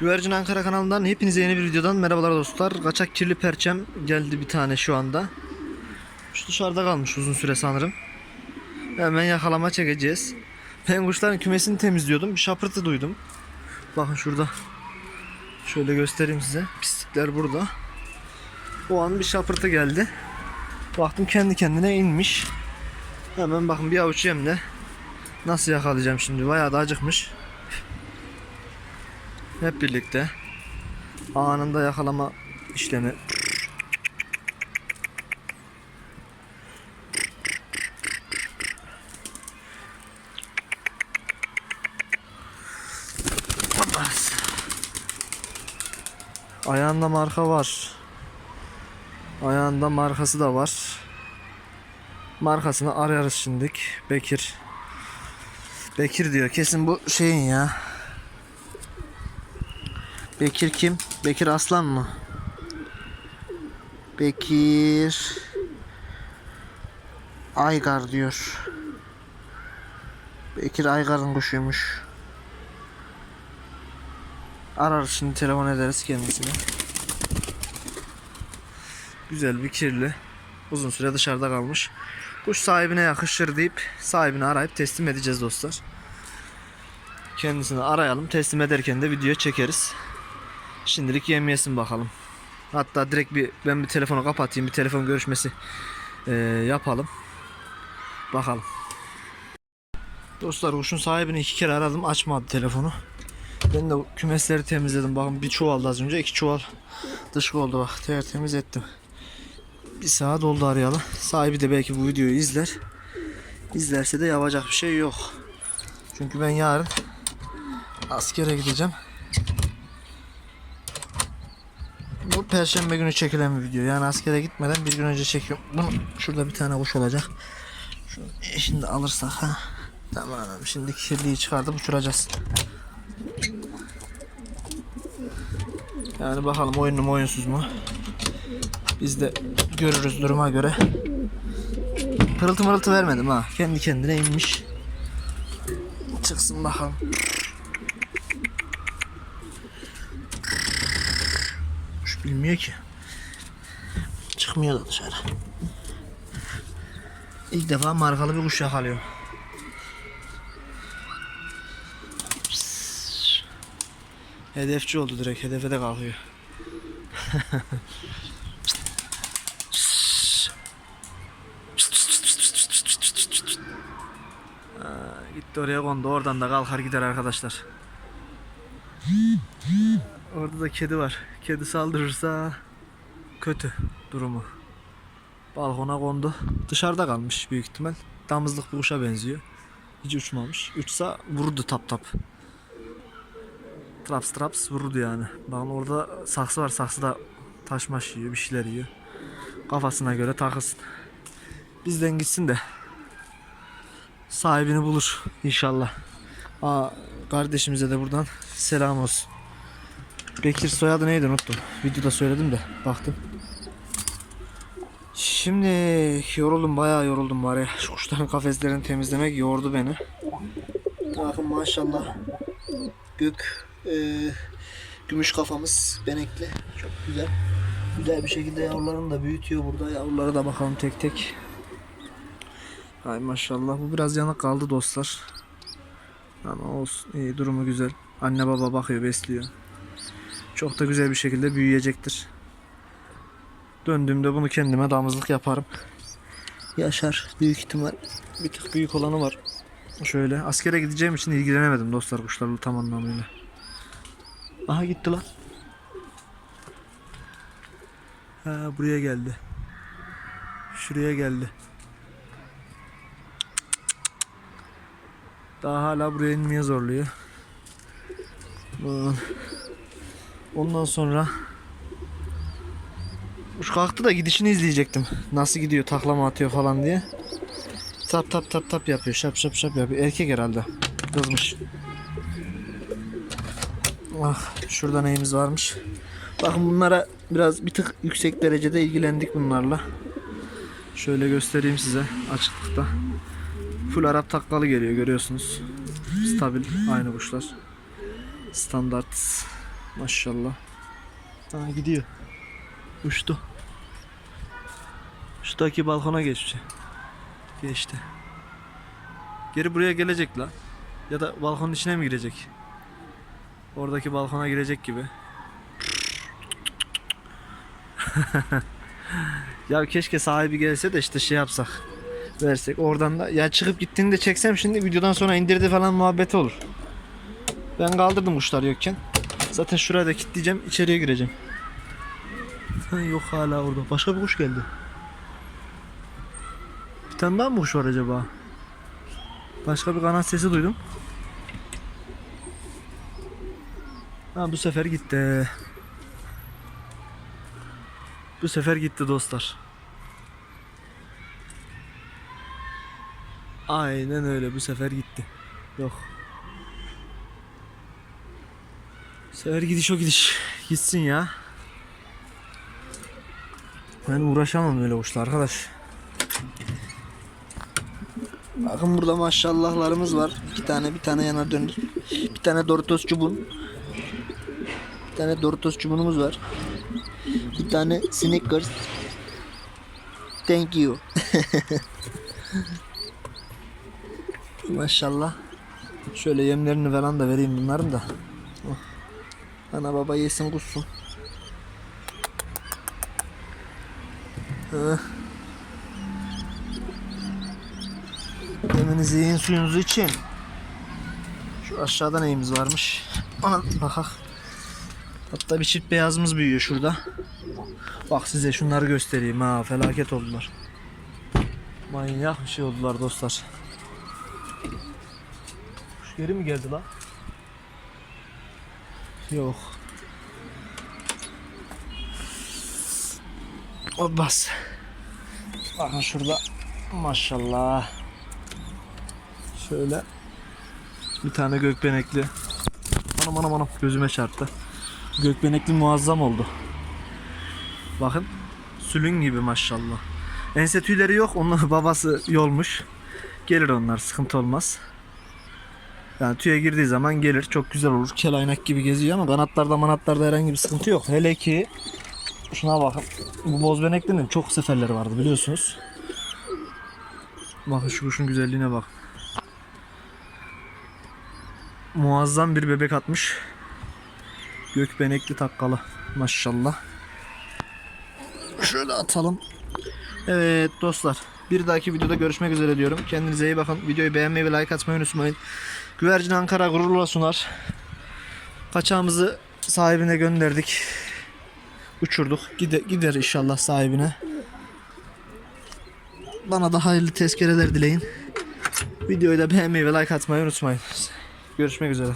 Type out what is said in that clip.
Güvercin Ankara kanalından hepinize yeni bir videodan merhabalar dostlar. Kaçak kirli perçem geldi bir tane şu anda. Şu dışarıda kalmış uzun süre sanırım. Hemen yakalama çekeceğiz. Ben kuşların kümesini temizliyordum. Bir şapırtı duydum. Bakın şurada. Şöyle göstereyim size. Pislikler burada. O an bir şapırtı geldi. Baktım kendi kendine inmiş. Hemen bakın bir avuç yemle. Nasıl yakalayacağım şimdi? Bayağı da acıkmış. Hep birlikte anında yakalama işlemi. Ayağında marka var. Ayağında markası da var. Markasını ararız şimdilik. Bekir. Bekir diyor. Kesin bu şeyin ya. Bekir kim? Bekir Aslan mı? Bekir Aygar diyor. Bekir Aygar'ın kuşuymuş. Arar şimdi telefon ederiz kendisine. Güzel bir kirli. Uzun süre dışarıda kalmış. Kuş sahibine yakışır deyip sahibini arayıp teslim edeceğiz dostlar. Kendisini arayalım. Teslim ederken de video çekeriz. Şimdilik yem yesin bakalım. Hatta direkt bir ben bir telefonu kapatayım. Bir telefon görüşmesi eee, yapalım. Bakalım. Dostlar kuşun sahibini iki kere aradım. Açmadı telefonu. Ben de kümesleri temizledim. Bakın bir çuval az önce. iki çuval dışkı oldu bak. Tertemiz ettim. Bir saat oldu arayalı. Sahibi de belki bu videoyu izler. İzlerse de yapacak bir şey yok. Çünkü ben yarın askere gideceğim. Bu perşembe günü çekilen bir video. Yani askere gitmeden bir gün önce çekiyorum. Bunu şurada bir tane kuş olacak. Şunu şimdi alırsak ha. Tamam şimdi kirliyi çıkartıp uçuracağız. Yani bakalım oyunlu mu oyunsuz mu. Biz de görürüz duruma göre. Pırıltı mırıltı vermedim ha. Kendi kendine inmiş. Çıksın bakalım. Bilmiyor ki. Çıkmıyor da dışarı. İlk defa markalı bir kuş yakalıyor. Hedefçi oldu direkt. Hedefe de kalkıyor. Gitti oraya kondu. Oradan da kalkar gider arkadaşlar. Orada da kedi var. Kedi saldırırsa kötü durumu. Balkona kondu. Dışarıda kalmış büyük ihtimal. Damızlık bir kuşa benziyor. Hiç uçmamış. Uçsa vurdu tap tap. Traps traps vururdu yani. Bakın orada saksı var. Saksıda taş maş yiyor. Bir şeyler yiyor. Kafasına göre takılsın. Bizden gitsin de sahibini bulur inşallah. Aa, kardeşimize de buradan selam olsun. Bekir soyadı neydi unuttum. Videoda söyledim de baktım. Şimdi yoruldum bayağı yoruldum var ya. Şu kuşların kafeslerini temizlemek yordu beni. Bakın maşallah. Gök e, gümüş kafamız benekli. Çok güzel. Güzel bir şekilde yavrularını da büyütüyor burada. Yavrulara da bakalım tek tek. Ay maşallah bu biraz yanık kaldı dostlar. Ama olsun iyi durumu güzel. Anne baba bakıyor besliyor. Çok da güzel bir şekilde büyüyecektir. Döndüğümde bunu kendime damızlık yaparım. Yaşar büyük ihtimal. Bir tık büyük olanı var. Şöyle askere gideceğim için ilgilenemedim dostlar kuşlarla tam anlamıyla. Aha gitti lan. Ha buraya geldi. Şuraya geldi. Daha hala buraya inmeye zorluyor. Aman. Ondan sonra Kuş kalktı da gidişini izleyecektim. Nasıl gidiyor taklama atıyor falan diye. Tap tap tap tap yapıyor. Şap şap şap yapıyor. Erkek herhalde. Kızmış. Ah şurada neyimiz varmış. Bakın bunlara biraz bir tık yüksek derecede ilgilendik bunlarla. Şöyle göstereyim size açıklıkta. Full Arap taklalı geliyor görüyorsunuz. Stabil aynı kuşlar. Standart Maşallah. Ha gidiyor. Uçtu. Şuradaki balkona geçti. Geçti. Geri buraya gelecek la. Ya da balkonun içine mi girecek? Oradaki balkona girecek gibi. ya keşke sahibi gelse de işte şey yapsak. Versek oradan da ya çıkıp gittiğini de çeksem şimdi videodan sonra indirdi falan muhabbeti olur. Ben kaldırdım kuşlar yokken. Zaten şuraya da kilitleyeceğim içeriye gireceğim. Yok hala orada. Başka bir kuş geldi. Bir tane daha mı kuş var acaba? Başka bir kanat sesi duydum. Ha bu sefer gitti. Bu sefer gitti dostlar. Aynen öyle bu sefer gitti. Yok. Bu sefer gidiş o gidiş. Gitsin ya. Ben uğraşamam öyle kuşla arkadaş. Bakın burada maşallahlarımız var. İki tane bir tane yanar döndür. Bir tane Doritos çubuğun. Bir tane Doritos çubuğumuz var. Bir tane Snickers. Thank you. Maşallah. Şöyle yemlerini falan da vereyim bunların da. Ana baba yesin kussun. Heh. Yeminizi yiyin suyunuzu için. Şu aşağıda neyimiz varmış? Ona bakak. Hatta bir çift beyazımız büyüyor şurada. Bak size şunları göstereyim ha felaket oldular. Manyak bir şey oldular dostlar. Kuş geri mi geldi la? Yok. O bas. Bakın şurada maşallah. Şöyle bir tane gökbenekli. Anam anam anam gözüme çarptı. Gökbenekli muazzam oldu. Bakın sülün gibi maşallah. Ense tüyleri yok. Onun babası yolmuş. Gelir onlar sıkıntı olmaz. Yani tüye girdiği zaman gelir. Çok güzel olur. Kel aynak gibi geziyor ama kanatlarda manatlarda herhangi bir sıkıntı yok. Hele ki şuna bakın. Bu bozbeneklinin çok seferleri vardı biliyorsunuz. Bakın şu kuşun güzelliğine bak. Muazzam bir bebek atmış. Gökbenekli takkalı. Maşallah. Şöyle atalım. Evet dostlar. Bir dahaki videoda görüşmek üzere diyorum. Kendinize iyi bakın. Videoyu beğenmeyi ve like atmayı unutmayın. Güvercin Ankara gururla sunar. Kaçağımızı sahibine gönderdik. Uçurduk. Gider, gider inşallah sahibine. Bana da hayırlı tezkereler dileyin. Videoyu da beğenmeyi ve like atmayı unutmayın. Görüşmek üzere.